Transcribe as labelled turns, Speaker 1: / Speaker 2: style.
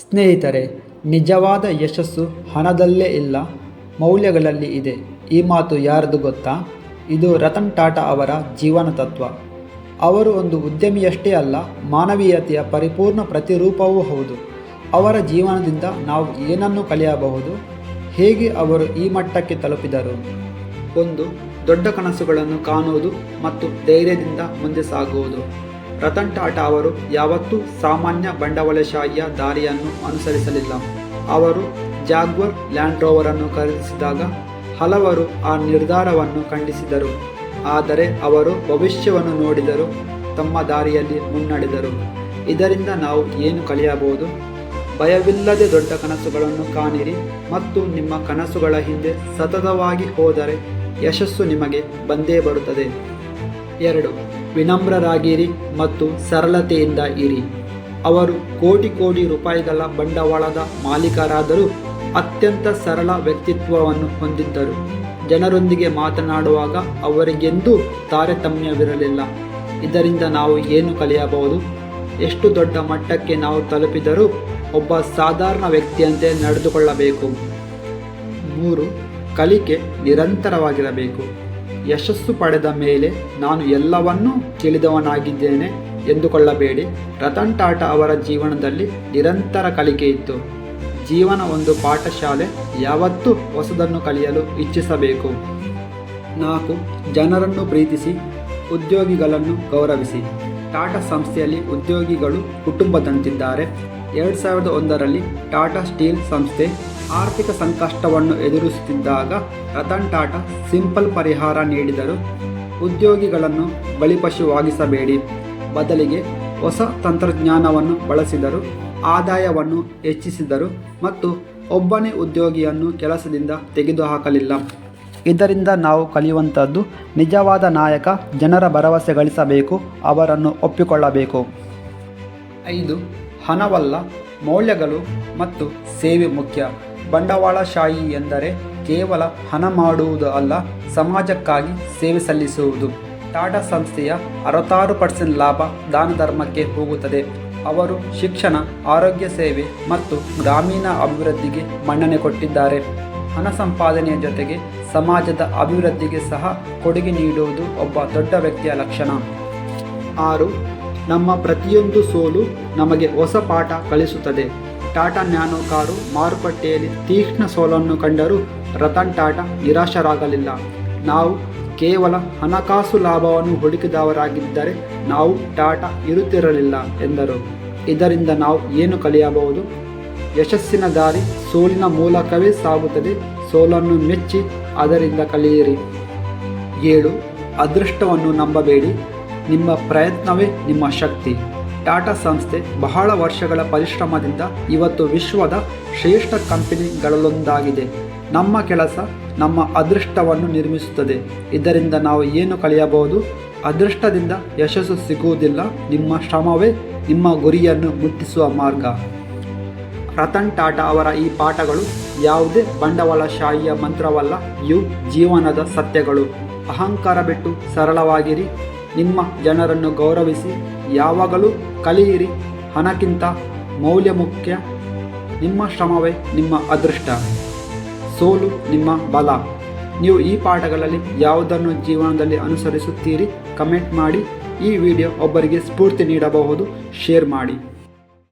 Speaker 1: ಸ್ನೇಹಿತರೆ, ನಿಜವಾದ ಯಶಸ್ಸು ಹಣದಲ್ಲೇ ಇಲ್ಲ, ಮೌಲ್ಯಗಳಲ್ಲಿ ಇದೆ. ಈ ಮಾತು ಯಾರದು ಗೊತ್ತಾ? ಇದು ರತನ್ ಟಾಟಾ ಅವರ ಜೀವನ ತತ್ವ. ಅವರು ಒಂದು ಉದ್ಯಮಿಯಷ್ಟೇ ಅಲ್ಲ, ಮಾನವೀಯತೆಯ ಪರಿಪೂರ್ಣ ಪ್ರತಿರೂಪವೂ ಹೌದು. ಅವರ ಜೀವನದಿಂದ ನಾವು ಏನನ್ನು ಕಲಿಯಬಹುದು? ಹೇಗೆ ಅವರು ಈ ಮಟ್ಟಕ್ಕೆ ತಲುಪಿದರು? ಒಂದು, ದೊಡ್ಡ ಕನಸುಗಳನ್ನು ಕಾಣುವುದು ಮತ್ತು ಧೈರ್ಯದಿಂದ ಮುಂದೆ ಸಾಗುವುದು. ರತನ್ ಟಾಟಾ ಅವರು ಯಾವತ್ತೂ ಸಾಮಾನ್ಯ ಬಂಡವಾಳಶಾಹಿಯ ದಾರಿಯನ್ನು ಅನುಸರಿಸಲಿಲ್ಲ. ಅವರು ಜಾಗ್ವರ್ ಲ್ಯಾಂಡ್ ರೋವರನ್ನು ಖರೀದಿಸಿದಾಗ ಹಲವರು ಆ ನಿರ್ಧಾರವನ್ನು ಖಂಡಿಸಿದರು. ಆದರೆ ಅವರು ಭವಿಷ್ಯವನ್ನು ನೋಡಿದರು ತಮ್ಮ ದಾರಿಯಲ್ಲಿ ಮುನ್ನಡೆದರು. ಇದರಿಂದ ನಾವು ಏನು ಕಲಿಯಬಹುದು? ಭಯವಿಲ್ಲದೆ ದೊಡ್ಡ ಕನಸುಗಳನ್ನು ಕಾಣಿರಿ ಮತ್ತು ನಿಮ್ಮ ಕನಸುಗಳ ಹಿಂದೆ ಸತತವಾಗಿ ಹೋದರೆ ಯಶಸ್ಸು ನಿಮಗೆ ಬಂದೇ ಬರುತ್ತದೆ. ಎರಡು. ವಿನಮ್ರರಾಗಿರಿ ಮತ್ತು ಸರಳತೆಯಿಂದ ಇರಿ. ಅವರು ಕೋಟಿ ಕೋಟಿ ರೂಪಾಯಿಗಳ ಬಂಡವಾಳದ ಮಾಲೀಕರಾದರೂ ಅತ್ಯಂತ ಸರಳ ವ್ಯಕ್ತಿತ್ವವನ್ನು ಹೊಂದಿದ್ದರು. ಜನರೊಂದಿಗೆ ಮಾತನಾಡುವಾಗ ಅವರಿಗೆಂದೂ ತಾರತಮ್ಯವಿರಲಿಲ್ಲ. ಇದರಿಂದ ನಾವು ಏನು ಕಲಿಯಬಹುದು? ಎಷ್ಟು ದೊಡ್ಡ ಮಟ್ಟಕ್ಕೆ ನಾವು ತಲುಪಿದರೂ ಒಬ್ಬ ಸಾಧಾರಣ ವ್ಯಕ್ತಿಯಂತೆ ನಡೆದುಕೊಳ್ಳಬೇಕು. ಮೂರು. ಕಲಿಕೆ ನಿರಂತರವಾಗಿರಬೇಕು. ಯಶಸ್ಸು ಪಡೆದ ಮೇಲೆ ನಾನು ಎಲ್ಲವನ್ನೂ ತಿಳಿದವನಾಗಿದ್ದೇನೆ ಎಂದುಕೊಳ್ಳಬೇಡಿ. ರತನ್ ಟಾಟಾ ಅವರ ಜೀವನದಲ್ಲಿ ನಿರಂತರ ಕಲಿಕೆ ಇತ್ತು. ಜೀವನ ಒಂದು ಪಾಠಶಾಲೆ, ಯಾವತ್ತೂ ಹೊಸದನ್ನು ಕಲಿಯಲು ಇಚ್ಛಿಸಬೇಕು. ನಾಲ್ಕು, ಜನರನ್ನು ಪ್ರೀತಿಸಿ, ಉದ್ಯೋಗಿಗಳನ್ನು ಗೌರವಿಸಿ. ಟಾಟಾ ಸಂಸ್ಥೆಯಲ್ಲಿ ಉದ್ಯೋಗಿಗಳು ಕುಟುಂಬದಂತಿದ್ದಾರೆ. ಎರಡು ಸಾವಿರದ ಒಂದರಲ್ಲಿ ಟಾಟಾ ಸ್ಟೀಲ್ ಸಂಸ್ಥೆ ಆರ್ಥಿಕ ಸಂಕಷ್ಟವನ್ನು ಎದುರಿಸುತ್ತಿದ್ದಾಗ ರತನ್ ಟಾಟಾ ಸಿಂಪಲ್ ಪರಿಹಾರ ನೀಡಿದರು. ಉದ್ಯೋಗಿಗಳನ್ನು ಬಲಿಪಶುವಾಗಿಸಬೇಡಿ ಬದಲಿಗೆ ಹೊಸ ತಂತ್ರಜ್ಞಾನವನ್ನು ಬಳಸಿದರು. ಆದಾಯವನ್ನು ಹೆಚ್ಚಿಸಿದರು ಮತ್ತು ಒಬ್ಬನೇ ಉದ್ಯೋಗಿಯನ್ನು ಕೆಲಸದಿಂದ ತೆಗೆದುಹಾಕಲಿಲ್ಲ. ಇದರಿಂದ ನಾವು ಕಲಿಯುವಂಥದ್ದು ನಿಜವಾದ ನಾಯಕ ಜನರ ಭರವಸೆ ಗಳಿಸಬೇಕು, ಅವರನ್ನು ಒಪ್ಪಿಕೊಳ್ಳಬೇಕು. ಐದು, ಹಣವಲ್ಲ, ಮೌಲ್ಯಗಳು ಮತ್ತು ಸೇವೆ ಮುಖ್ಯ. ಬಂಡವಾಳಶಾಹಿ ಎಂದರೆ ಕೇವಲ ಹಣ ಮಾಡುವುದು ಅಲ್ಲ, ಸಮಾಜಕ್ಕಾಗಿ ಸೇವೆ ಸಲ್ಲಿಸುವುದು. ಟಾಟಾ ಸಂಸ್ಥೆಯ ಅರವತ್ತಾರು ಪರ್ಸೆಂಟ್ ಲಾಭ ದಾನ ಧರ್ಮಕ್ಕೆ ಹೋಗುತ್ತದೆ. ಅವರು ಶಿಕ್ಷಣ, ಆರೋಗ್ಯ ಸೇವೆ ಮತ್ತು ಗ್ರಾಮೀಣ ಅಭಿವೃದ್ಧಿಗೆ ಮನ್ನಣೆ ಕೊಟ್ಟಿದ್ದಾರೆ. ಹಣ ಸಂಪಾದನೆಯ ಜೊತೆಗೆ ಸಮಾಜದ ಅಭಿವೃದ್ಧಿಗೆ ಸಹ ಕೊಡುಗೆ ನೀಡುವುದು ಒಬ್ಬ ದೊಡ್ಡ ವ್ಯಕ್ತಿಯ ಲಕ್ಷಣ. ಆರು ನಮ್ಮ ಪ್ರತಿಯೊಂದು ಸೋಲು ನಮಗೆ ಹೊಸ ಪಾಠ ಕಲಿಸುತ್ತದೆ ಟಾಟಾ ನ್ಯಾನೋ ಕಾರು ಮಾರುಕಟ್ಟೆಯಲ್ಲಿ ತೀಕ್ಷ್ಣ ಸೋಲನ್ನು ಕಂಡರೂ ರತನ್ ಟಾಟಾ ನಿರಾಶರಾಗಲಿಲ್ಲ. ನಾವು ಕೇವಲ ಹಣಕಾಸು ಲಾಭವನ್ನು ಹುಡುಕಿದವರಾಗಿದ್ದರೆ ನಾವು ಟಾಟಾ ಇರುತ್ತಿರಲಿಲ್ಲ ಎಂದರು. ಇದರಿಂದ ನಾವು ಏನು ಕಲಿಯಬಹುದು? ಯಶಸ್ಸಿನ ದಾರಿ ಸೋಲಿನ ಮೂಲಕವೇ ಸಾಗುತ್ತದೆ. ಸೋಲನ್ನು ಮೆಚ್ಚಿ ಅದರಿಂದ ಕಲಿಯಿರಿ. ಏಳು, ಅದೃಷ್ಟವನ್ನು ನಂಬಬೇಡಿ. ನಿಮ್ಮ ಪ್ರಯತ್ನವೇ ನಿಮ್ಮ ಶಕ್ತಿ. ಟಾಟಾ ಸಂಸ್ಥೆ ಬಹಳ ವರ್ಷಗಳ ಪರಿಶ್ರಮದಿಂದ ಇವತ್ತು ವಿಶ್ವದ ಶ್ರೇಷ್ಠ ಕಂಪನಿಗಳಲ್ಲೊಂದಾಗಿದೆ. ನಮ್ಮ ಕೆಲಸ ನಮ್ಮ ಅದೃಷ್ಟವನ್ನು ನಿರ್ಮಿಸುತ್ತದೆ. ಇದರಿಂದ ನಾವು ಏನು ಕಲಿಯಬಹುದು ಅದೃಷ್ಟದಿಂದ ಯಶಸ್ಸು ಸಿಗುವುದಿಲ್ಲ. ನಿಮ್ಮ ಶ್ರಮವೇ ನಿಮ್ಮ ಗುರಿಯನ್ನು ಮುಟ್ಟಿಸುವ ಮಾರ್ಗ. ರತನ್ ಟಾಟಾ ಅವರ ಈ ಪಾಠಗಳು ಯಾವುದೇ ಬಂಡವಾಳಶಾಹಿಯ ಮಂತ್ರವಲ್ಲ, ಇವು ಜೀವನದ ಸತ್ಯಗಳು. ಅಹಂಕಾರ ಬಿಟ್ಟು ಸರಳವಾಗಿರಿ. ನಿಮ್ಮ ಜನರನ್ನು ಗೌರವಿಸಿ ಯಾವಾಗಲೂ ಕಲಿಯಿರಿ. ಹಣಕ್ಕಿಂತ ಮೌಲ್ಯ ಮುಖ್ಯ. ನಿಮ್ಮ ಶ್ರಮವೇ ನಿಮ್ಮ ಅದೃಷ್ಟ. ಸೋಲು ನಿಮ್ಮ ಬಲ. ನೀವು ಈ ಪಾಠಗಳಲ್ಲಿ ಯಾವುದನ್ನು ಜೀವನದಲ್ಲಿ ಅನುಸರಿಸುತ್ತೀರಿ? ಕಮೆಂಟ್ ಮಾಡಿ. ಈ ವಿಡಿಯೋ ಒಬ್ಬರಿಗೆ ಸ್ಫೂರ್ತಿ ನೀಡಬಹುದು. ಶೇರ್ ಮಾಡಿ.